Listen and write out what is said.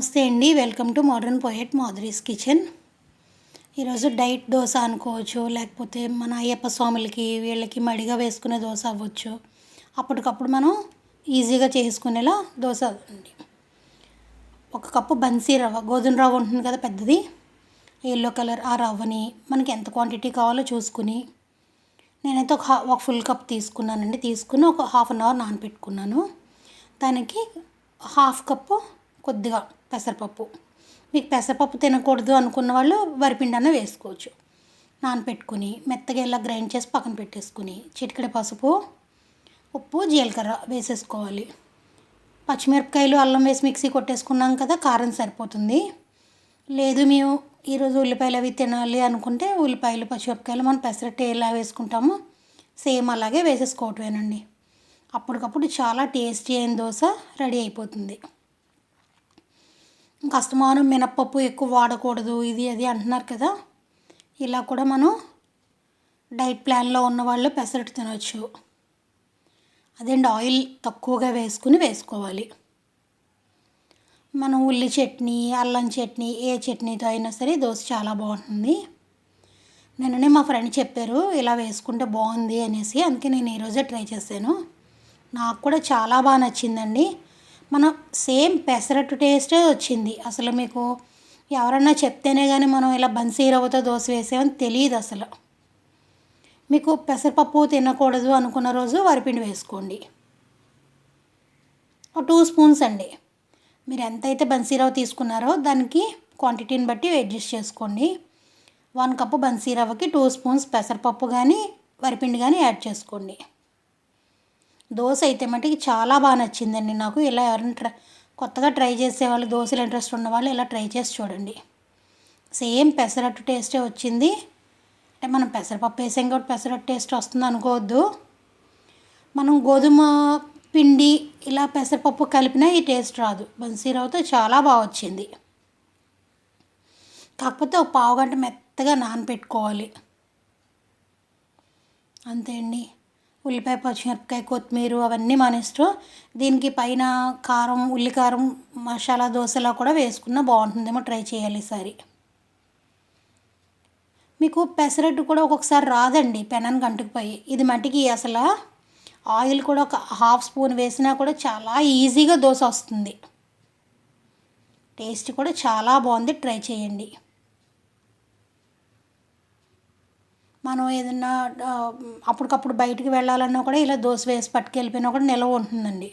నమస్తే అండి. Welcome to modern poet Madhuri's kitchen. ఈరోజు డైట్ దోశ అనుకోవచ్చు లేకపోతే మన అయ్యప్ప స్వాములకి వీళ్ళకి మడిగా వేసుకునే దోశ అవ్వచ్చు. అప్పటికప్పుడు మనం ఈజీగా చేసుకునేలా దోశ అండి. ఒక కప్పు బన్సీ రవ్వ గోధుమ రవ్వ ఉంటుంది కదా పెద్దది. ఎల్లో కలర్ ఆ రవ్వని మనకి ఎంత క్వాంటిటీ కావాలో చూసుకుని నేనైతే ఒక ఒక ఫుల్ కప్ తీసుకున్నానండి. తీసుకుని ఒక హాఫ్ అన్ అవర్ నానపెట్టుకున్నాను. దానికి హాఫ్ కప్పు కొద్దిగా పెసరపప్పు. మీకు పెసరపప్పు తినకూడదు అనుకున్న వాళ్ళు వరిపిండి అన్న వేసుకోవచ్చు. నానపెట్టుకుని మెత్తగా ఇలా గ్రైండ్ చేసి పక్కన పెట్టేసుకుని చిటికెడ పసుపు ఉప్పు జీలకర్ర వేసేసుకోవాలి. పచ్చిమిరపకాయలు అల్లం వేసి మిక్సీ కొట్టేసుకున్నాం కదా కారం సరిపోతుంది. లేదు మేము ఈరోజు ఉల్లిపాయలు అవి తినాలి అనుకుంటే ఉల్లిపాయలు పచ్చిమిరపకాయలు మనం పెసరట్టు ఎలా వేసుకుంటామో సేమ్ అలాగే వేసేసుకోవటమేనండి. అప్పటికప్పుడు చాలా టేస్టీ అయిన దోశ రెడీ అయిపోతుంది. కస్తమానం మినప్పప్పు ఎక్కువ వాడకూడదు ఇది అది అంటున్నారు కదా. ఇలా కూడా మనం డైట్ ప్లాన్లో ఉన్న వాళ్ళు పెసరట్టు తినవచ్చు అదేంటి ఆయిల్ తక్కువగా వేసుకుని వేసుకోవాలి. మనం ఉల్లి చట్నీ అల్లం చట్నీ ఏ చట్నీతో అయినా సరే దోశ చాలా బాగుంటుంది. నిన్ననే మా ఫ్రెండ్ చెప్పారు ఇలా వేసుకుంటే బాగుంది అనేసి అందుకే నేను ఈరోజే ట్రై చేశాను. నాకు కూడా చాలా బాగా నచ్చిందండి. మనం సేమ్ పెసరట్టు టేస్టే వచ్చింది. అసలు మీకు ఎవరన్నా చెప్తేనే కానీ మనం ఇలా బన్సీ రవ్వతో దోశ వేసామని తెలియదు అసలు. మీకు పెసరపప్పు తినకూడదు అనుకున్న రోజు వరిపిండి వేసుకోండి. ఒక టూ స్పూన్స్ అండి. మీరు ఎంతైతే బన్సీరవ్వ తీసుకున్నారో దానికి క్వాంటిటీని బట్టి అడ్జస్ట్ చేసుకోండి. వన్ కప్పు బన్సీ రవ్వకి టూ స్పూన్స్ పెసరపప్పు కానీ వరిపిండి కానీ యాడ్ చేసుకోండి. దోశ అయితే మటుకి చాలా బాగా నచ్చిందండి నాకు. ఇలా ఎవరైనా ట్రై కొత్తగా ట్రై చేసేవాళ్ళు దోశలు ఇంట్రెస్ట్ ఉన్నవాళ్ళు ఇలా ట్రై చేసి చూడండి. సేమ్ పెసరట్టు టేస్టే వచ్చింది. అంటే మనం పెసరపప్పు వేసాం కాబట్టి పెసరట్టు టేస్ట్ వస్తుంది అనుకోవద్దు. మనం గోధుమ పిండి ఇలా పెసరపప్పు కలిపినా ఈ టేస్ట్ రాదు. బన్సీరావుతో చాలా బాగా వచ్చింది. కాకపోతే ఒక పావు గంట మెత్తగా నానబెట్టుకోవాలి అంతే అండి. ఉల్లిపాయ పచ్చిమిరపకాయ కొత్తిమీర అవన్నీ మన ఇష్టం దీనికి పైన కారం ఉల్లికారం మసాలా దోశలా కూడా వేసుకున్నా బాగుంటుందేమో ట్రై చేయాలి ఈసారి. మీకు పెసరట్టు కూడా ఒక్కొక్కసారి రాదండి పెనానికి అంటుకుపోయి. ఇది మట్టికి అసలు ఆయిల్ కూడా ఒక హాఫ్ స్పూన్ వేసినా కూడా చాలా ఈజీగా దోశ వస్తుంది. టేస్ట్ కూడా చాలా బాగుంది ట్రై చేయండి. మనం ఏదన్నా అప్పటికప్పుడు బయటికి వెళ్ళాలన్నా కూడా ఇలా దోశ వేసి పట్టుకెళ్ళిపోయినా కూడా నిల్వ ఉంటుందండి.